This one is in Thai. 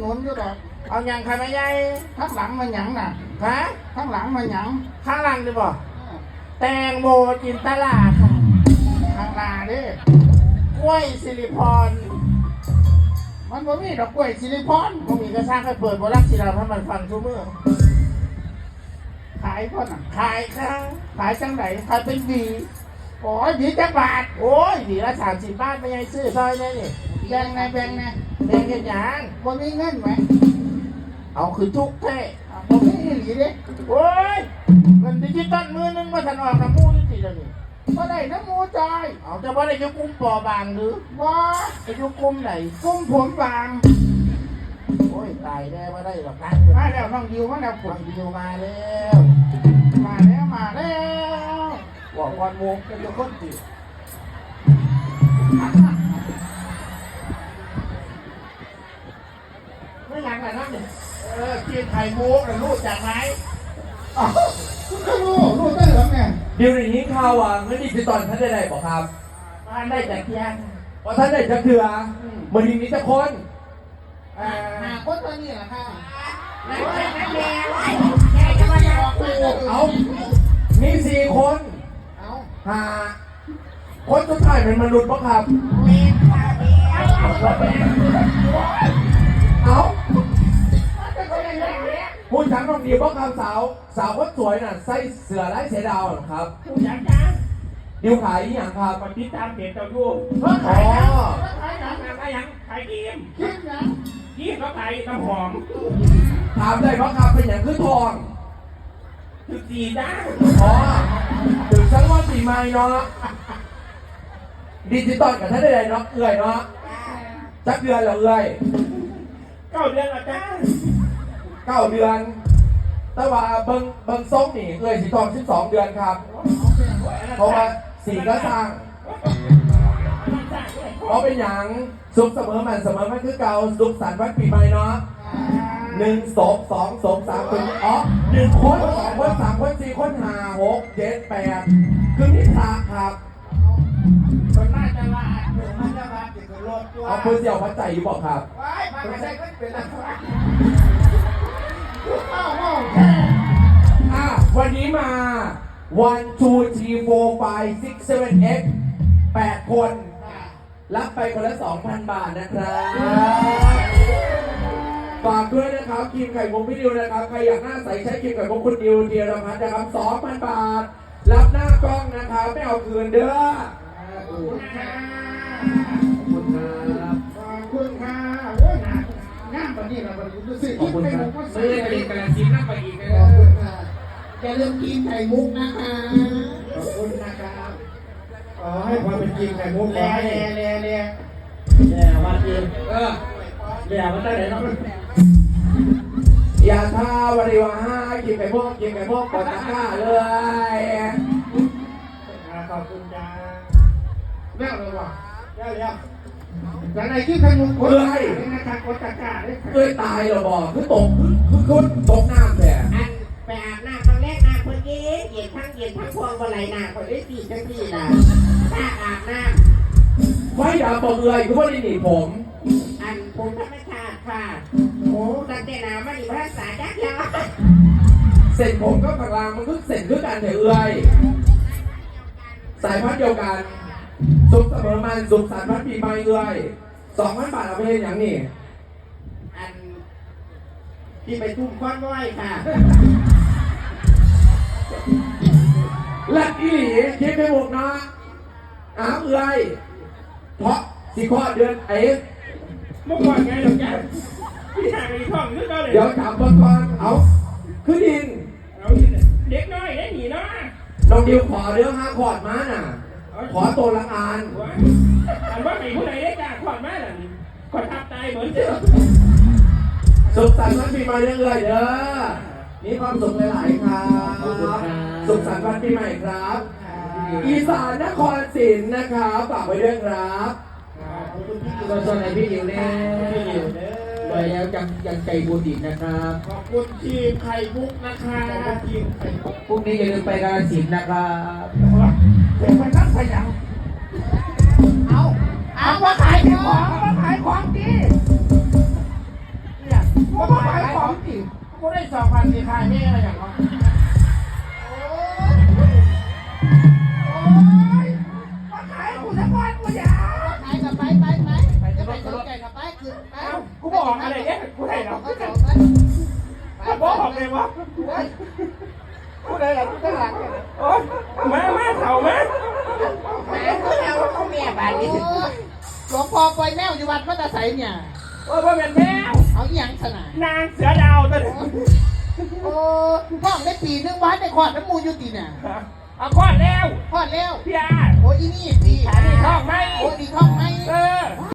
หนุนอยู่ดอกเอาหยังใครมาใหญ่ข้างหลังมันหยังน่ะ ฮะข้างหลังมันหยังข้างหลังดิบ่แตงโมจินตลาค่ะข้างหน้าเด้กล้วยสิริพร มันบ่มีดอกกล้วยสิริพรก็มีกระช่างให้เปิดบรักสิเราให้มันฟังทุกเมื่อขายพ่อน่ะขายค่ะขายจังไหนขายเป็นหวีโอ้ยผีจักบาทโอ้ยหวีละสามสิบบาทไม่ใช่ซื้อซอยเนี่ยนี่ แบ่งไงแบ่งไงเป็นกันยังบ่มีเงินไหมเอาคือทุกแท้อะบ่มีอีหลีเด้โอ้ยเงินดิจิตอลมือนึงมาทันออกน้ำมูนี่สิเดี๋ยวนี้บ่ได้น้ำหมูจอยเอาจะว่าได้ยุกุ้มปอบางหรือบ่จะยุกุ้มไหนกุ้งผมบางโอ้ยตายแน่ว่าได้หรอกนะมาแล้วน้องดิวมาแล้วผฟัมงวิวมาแล้วมาแล้วมาแล้วบอกวันวงเป็นเจ้าคนติไหละนั่นเนี่ยเออกินไข่มุกนะรู้จักไหมอ้าวคุณก็รู้รู้ได้เหรอเนี่ยเดี๋ยวนี้ข่าวว่าเงินดิจิตอลท่านได้ไหนบอกครับบ้านได้จากเพียงว่าท่านได้จะเถื่อเหมือนทีนี้จะคนอ่าหาคนตัวนี้แหละค่ะเอามีสี่คนเอาหาคนสุดท้ายเป็นมนุษย์ปะครับ เอา พูดทั้งตรงนี้ปะครับสาว สาวคนสวยน่ะใส่เสื้อลายเสือดาวเหรอครับ ผู้ยักษ์จ้าดิวขายอหย่างครับปฏิตามเด็กเจ้าดูเฮ้ยอ๋ขายหนังอขายหนังอะไรยังขายกีมคิดหนังกีมก็ขายน้ำหอมถามได้ปะครับเป็นอย่างคือทองคือสีด้าอ๋อถึงสักวันปีใหม่เนาะดิจิตอลกับท่านได้ไรเนาะเอื่อยเนาะจักเดือนเหรอเอื่อยเก้าเดือนละจ้า เก้าเดือน แต่ว่าเบิงเบิงส้มนี่เอ่ยสิทองสิบสองเดือนครับ เพราะว่าสีก็สร้างเพราะเป็นอย่างสุขเสมอมันเสมอมันคือเก่าสุขสันต์วันปีใหม่เนาะหนึ่งศพสองศพสามคนอ๋อหนึ่งคนสองคนสามคนสี่คนห้าหกเจ็ดแปดคือนิทาครับคนน่าจะลาดอยู่มันจะลาติดกับรถตัวเอาเพื่อเสี่ยวพัดใจอยู่บอกครับว้ายมาไม่ได้ก็เป็นอะไร อ้าเอ้าแค่อะวันนี้มา one two three four five six seven eight แปดคน รับไปคนละ2,000บาทนะครับ ฝากด้วยนะครับครีมไข่มุกพี่ดิวนะครับ ใครอยากหน้าใสใช้ครีมไข่มุกคุณดิวเทียรพัฒน์นะครับ2,000บาท รับหน้ากล้องนะครับ ไม่เอาคืนเด้อขอบคุณค่ะขอบคุณครับขอบคุณค่ะโอ้ยหนักงามกว่านี้เราไปดูสิคิดไปหมดก็ซื้อไอย่าลืมกินไข่มุกนะคะขอบคุณนะครับขอให้ความเป็นจริงไข่มุกขอให้เลียเลียแย่ว่าจริงเออแย่ว่าได้ไหนเนาะอย่าท่าวันดีว่าห้ากินไก่พวกกินไก่พวกกดตะกร้าเลยขอบคุณจ้าแม่เลยว่ะแย่แล้วจากไหนที่ไข่มุกคนไทยนะคะกดตะกร้าด้วยเอ้ยตายเหรอบอกคือตกคือคือตกน้ำแต่อันไปอาบน้ำครั้งแรกน้ ทั้งเย็นทั้งพวงบนไหลน้ำคนได้สี่จังสี่นะถ้าอาบน้ไฟดับบอกเลยคือว่าได้หนีผมำอันผมธรรมชาติค่ะโอ้ตั้งแต่น้ำมาดีภาษาจักยาวเสร็จผมก็พลังมันก็เสร็จด้วยกันเถอะเอ้ยสายพันธุ์เดียวกันสุขเสมอมันสุขสันต์วันปีใหม่เอ้ยสองพันบาทเอาไปเล่นอย่างนี้อันที่ไปทุ่มก้อนว้อยค่ะ ลัดอีหลีคิดไปหมดนะอ้าวเอ้ยเพราะสิข้อเดือนเอ๊ะเมื่อก่อนไงหรอกจ้าพี่ชายไปท่องนึกเอาเลยเดี๋ยวจับเบอร์ก่อนเอาขึ้นดิน เอาเด็กน้อยได้หนีเนาะน้องดิวขอเรื่องห้าขอดมาน่ะขอตัวละงานอันว่าใครผู้ใดได้จ้าขอดมาหล่ะขอทับตายเหมือนเดิม สุขสันต์วันปีใหม่เรื่อยๆเด้อ มีความสุขหลายๆครับ สุขสันต์วันปีใหม่ครับ อีสานนครศรีนะครับฝากไว้ด้วยครับก็ส่วนในพี่ดิวเนี่ยไปแล้วยังยังใจบุญอีกนะครับ ขอบคุณทีมไข่มุกนะคะทีมไข่มุกพรุ่งนี้อย่าลืมไปกาฬสินธุ์นะครับเป็นมันนักพยังเอาเอามาขายของมาขายของดีเนี่ยก็ต้องขายของสิ ก็ได้สองพันสี่ขายแม่อะไรอย่างเงี้ยโอ้ยมาขายกูสักวันกูอยากขายกับไปไปไปจะไปสนใจกับไปคือไปเอ้ากูบอกอะไรเนี่ยกูได้หรอกก็สองไปกูบอกเลยว่ากูได้หลังกูได้หลังโอ๊ยมามาเข่ามาหมาเพื่อนเราเขาแม่บ้านนี้หลวงพ่อปล่อยแมวอยู่วัดมัตตาไสเนี่ย โอ้ยว่าเป็นแมวเอาอีหยังสนานางเสือดาวตัวนี้โอ้ห้องได้ปีนึงวัดได้ขอดน้ำมูอยู่ตีน่ะเอาคลอดแล้วขอดแล้ว พี่อาโอ้อีนี่ปีอันนี้ท้องไหม โอ้ดีท้องไหม เออ